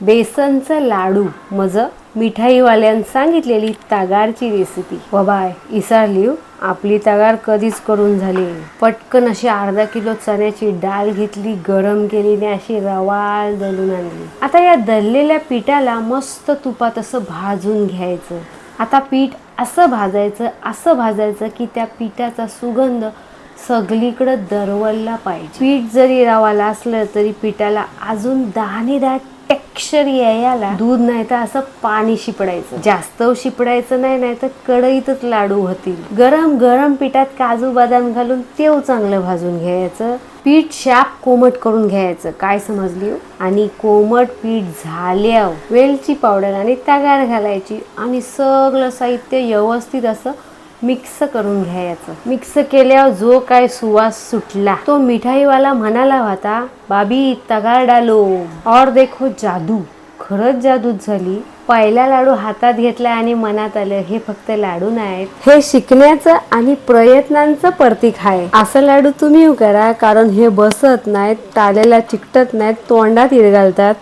बेसनचं लाडू मज मिठाईवाल्यानं सांगितलेली तागारची रेसिपी व बाय इसारली हो. आपली तागार कधीच करून झाली पटकन अशी अर्धा किलो चण्याची डाळ घेतली गरम केली आणि अशी रवाळ दलून आणली. आता या दललेल्या पिठाला मस्त तुपात असं भाजून घ्यायचं. आता पीठ असं भाजायचं असं भाजायचं की त्या पिठाचा सुगंध सगळीकडं दरवळला पाहिजे. पीठ जरी रवाला असलं तरी पिठाला अजून दाणेदार टेक्स्चर यायला दूध नाही तर असं पाणी शिपडायचं. जास्त शिपडायचं नाही नाही तर कढईतच लाडू होतील. गरम गरम पिठात काजू बदाम घालून तेव चांगलं भाजून घ्यायचं. पीठ शाप कोमट करून घ्यायचं. काय समजली हो? आणि कोमट पीठ झाल्यावर वेलची पावडर आणि तगार घालायची. आणि सगळं साहित्य व्यवस्थित असं मिक्स करून घ्यायचं. मिक्स केल्यावर जो काय सुवास सुटला तो मिठाईवाला म्हणाला होता बाबी तगार डालो और देखो जादू. खरंच जादूच झाली. पहिला लाडू हातात घेतला आणि मनात आलं हे फक्त लाडू नाहीत. हे शिकण्याचं आणि प्रयत्नांचं प्रतीक आहे. असं लाडू तुम्ही करा कारण हे बसत नाहीत टाळेला चिकटत नाहीत तोंडात इरगालतात